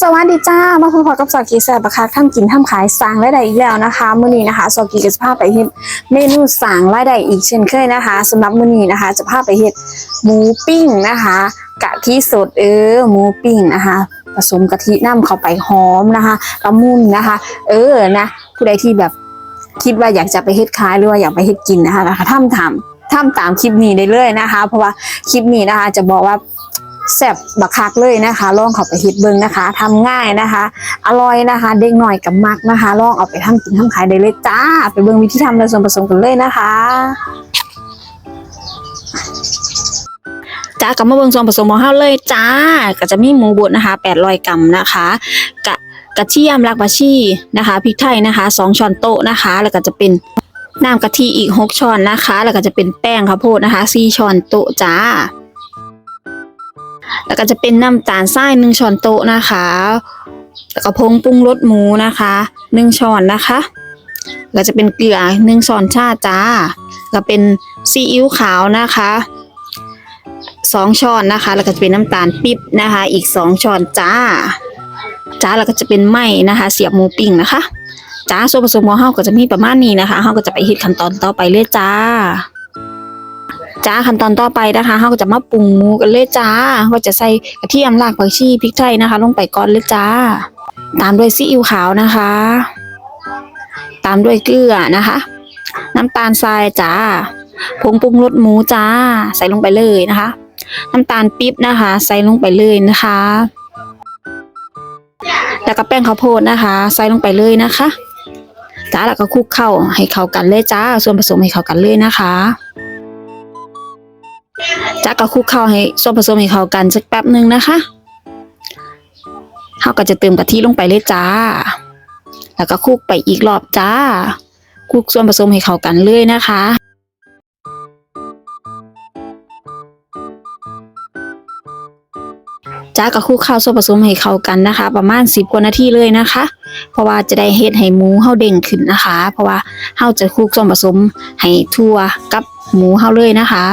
สวัสดีจ้า มาพบกับสอกีแซบะคะทำกินทำขายสางรายได้อีกแล้วนะคะมื้อนี้นะคะสอกีก็จะพาไปเฮ็ดเมนูสางรายได้อีกเช่นเคยนะคะสำหรับมื้อนี้นะคะ จะพาไปเฮ็ดหมูปิ้งนะคะกะทิสดเออหมูปิ้งนะคะผสมกะทิน้ำเข้าไปหอมนะคะละมุนนะคะ เออนะผู้ใดที่แบบคิดว่าอยากจะไปเฮ็ดขายหรือว่าอยากไปเฮ็ดกินนะคะนะคะทำตามทำตามคลิปนี้ได้เลยนะคะ เพราะว่าคลิปนี้นะคะจะบอกว่า แซ่บบักคักเลยนะคะ ลองเข้าไปเฮ็ดเบิ่งนะคะทำง่ายนะคะ อร่อยนะคะ เด็กหน่อยกับมักนะคะ ลองเอาไปทำกินทำขายได้เลยจ้า ไปเบิ่งวิธีทำและส่วนผสมกันเลยนะคะจ้ากับมาเบิ่งส่วนผสมของเฮาเลยจ้า ก็จะมีหมูบดนะคะ800กรัมนะคะกะกระเทียมรากผักชีนะคะพริกไทยนะคะ2ช้อนโต๊ะนะคะ แล้วก็จะเป็นน้ำกะทิอีก 6 ช้อนนะคะ แล้วก็จะเป็นแป้งข้าวโพดนะคะ4ช้อนโต๊ะจ้า แล้วก็จะเป็นน้ำตาลทรายหนึ่งช้อนโต๊ะนะคะ แล้วก็ผงปรุงรสหมูนะคะหนึ่งช้อนนะคะ แล้วจะเป็นเกลือหนึ่งช้อนชาจ้า แล้วเป็นซีอิ๊วขาวนะคะสองช้อนนะคะ แล้วก็จะเป็นน้ำตาลปิ๊บนะคะ อีกสองช้อนจ้า จ้าแล้วก็จะเป็นไหมนะคะ เสียบหมูปิ้งนะคะจ้าส่วนผสมของเฮาก็จะมีประมาณนี้นะคะเฮาก็จะไปเฮ็ดขั้นตอนต่อไปเลยจ้า จ้าขั้นตอนต่อไปนะคะเราก็จะมาปรุงหมูกันเลยจ้าก็จะใส่กระเทียมรากผักชีพริกไทยนะคะ ลงไปก่อนเลยจ้า ตามด้วยซีอิ๊วขาวนะคะ ตามด้วยเกลือนะคะ น้ำตาลทรายจ้าผงปรุงรสหมูจ้า ใส่ลงไปเลยนะคะ น้ำตาลปิ๊บนะคะ ใส่ลงไปเลยนะคะ แล้วก็แป้งข้าวโพดนะคะ ใส่ลงไปเลยนะคะจ้าแล้วก็คลุกเข้าให้เข้ากันเลยจ้า ส่วนผสมให้เข้ากันเลยนะคะ จากก็คลุกเข้าให้ส่วนผสมให้เข้ากันสักแป๊บหนึ่งนะคะเราก็จะเติมกะทิลงไปเลยจ้า แล้วก็คลุกไปอีกรอบจ้าคลุกส่วนผสมให้เข้ากันเลยนะคะจ้าก็คลุกเข้าส่วนผสมให้เข้ากันนะคะ ประมาณ 10กว่านาทีเลยนะคะ เพราะว่าจะได้เฮ็ดให้หมูเฮาเด้งขึ้นนะคะ เพราะว่าเฮาจะคลุกส่วนผสมให้ทั่วกับหมูเฮาเลยนะคะ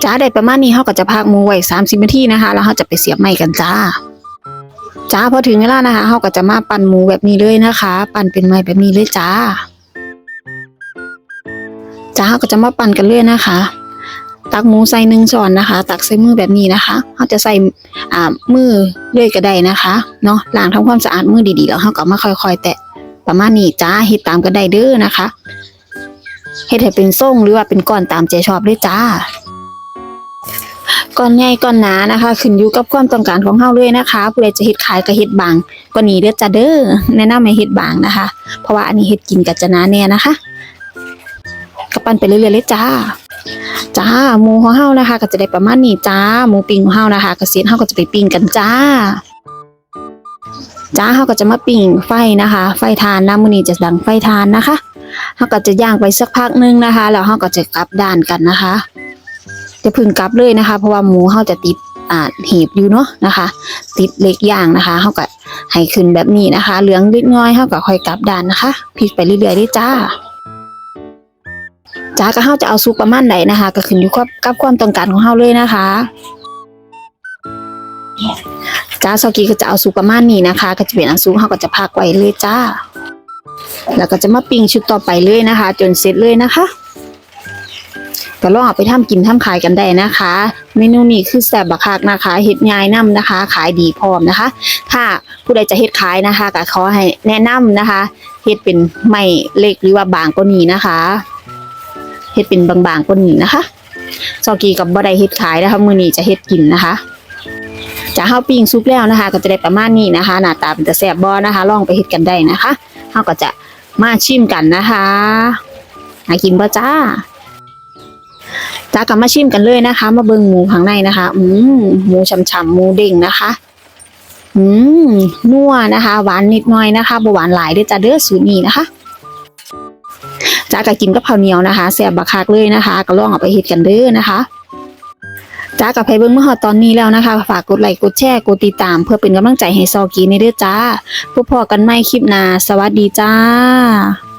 จ้าได้ประมาณนี้เฮาก็จะพักหมูไว้30นาทีนะคะ แล้วเฮาจะไปเสียบไม้กันจ้าจ้าพอถึงเวลานะคะเฮาก็จะมาปั่นหมูแบบนี้เลยนะคะ ปั่นเป็นไม้แบบนี้เลยจ้าจ้าเฮาก็จะมาปั่นกันเลยนะคะ ตักหมูใส่หนึ่งช้อนนะคะ ตักใส่มือแบบนี้นะคะเฮาจะใส่อ่ามือเลยก็ได้นะคะเนาะล้างทำความสะอาดมือดีๆแล้วเฮาก็มาค่อยๆ แตะประมาณนี้จ้าเฮ็ดตามกันได้เด้อนะคะเฮ็ดให้เป็นทรงหรือว่าเป็นก้อนตามใจชอบเลยจ้า ก้อนใหญ่ก้อนหนานะคะ ขึ้นอยู่กับความต้องการของเฮาเลยนะคะผู้ใดจะเฮ็ดขายก็เฮ็ดบางกว่านี้เด้อจ้าเด้อแนะนำให้เฮ็ดบางนะคะ เพราะว่าอันนี้เฮ็ดกินก็จะหนาแน่นะคะก็ปั้นไปเรื่อยๆเลยจ้าจ้าหมูของเฮานะคะ ก็จะได้ประมาณนี้จ้าหมูปิ้งของเฮานะคะก็เสร็จเฮาก็จะไปปิ้งกันจ้าจ้าเฮาก็จะมาปิ้งไฟนะคะ ไฟทานนะมื้อนี้จะดังไฟทานนะคะเฮาก็จะย่างไปสักพักหนึงนะคะแล้วเฮาก็จะกลับด้านกันนะคะ จะพึ่งกลับเลยนะคะ เพราะว่าหมูเฮาจะติดอ่าหีบอยู่เนาะนะคะ ติดเล็กย่างนะคะเฮาก็ให้ขึ้นแบบนี้นะคะ เหลืองนิดน้อยเฮาก็ค่อยกลับด้านนะคะพลิกไปเรื่อยๆได้จ้าจ้าก็เฮาจะเอาสุกประมาณไหนนะคะ ก็ขึ้นอยู่กับกับความต้องการของเฮาเลยนะคะจ้าซอกีก็จะเอาสุกประมาณนี้นะคะ ก็จะเป็นอันสุกเฮาก็จะพักไว้เลยจ้า แล้วก็จะมาปิ้งชุดต่อไปเลยนะคะ จนเสร็จเลยนะคะ ก็ลองเอาไปทำกินทำขายกันได้นะคะ เมนูนี้คือแซ่บบักคักนะคะเฮ็ดง่ายนํนะคะ ขายดีพร้อมนะคะ ถ้าผู้ใดจะเฮ็ดขายนะคะก็ขอให้แนะนำนะคะเฮ็ดเป็นไม่เล็กหรือว่าบางกว่านี้นะคะเฮ็ดเป็นบางๆกว่านี้นะคะซอกีกับบ่ได้เฮ็ดขายนะคะมื้อนี้จะเฮ็ดกินนะคะจะเฮาปิ้งซุปแล้วนะคะ ก็จะได้ประมาณนี้นะคะ หน้าตาเป็นตาแซ่บบ่นะคะ ลองไปเฮ็ดกันได้นะคะเฮาก็จะมาชิมกันนะคะหากินบ่จ้า จ้ากลับมาชิมกันเลยนะคะ มาเบิ่งหมูข้างในนะคะ อืมหมูฉ่ำๆหมูเด้งนะคะ อืมนัวนะคะ หวานนิดหน่อยนะคะบ่หวานหลายด้อจ้าเด้อสูตรนี้นะคะจ้าก็กินกับข้าวเหนียวนะคะแซ่บบักคักเลยนะคะ ก็ลองเอาไปเฮ็ดกันเด้อนะคะจ้ากับไผเบิ่งเมื่อฮอตอนนี้แล้วนะคะ ฝากกดไลค์กดแชร์กดติดตาม เพื่อเป็นกำลังใจให้ซอกีในเด้อจ้าพบพอกันใหม่คลิปหน้าสวัสดีจ้า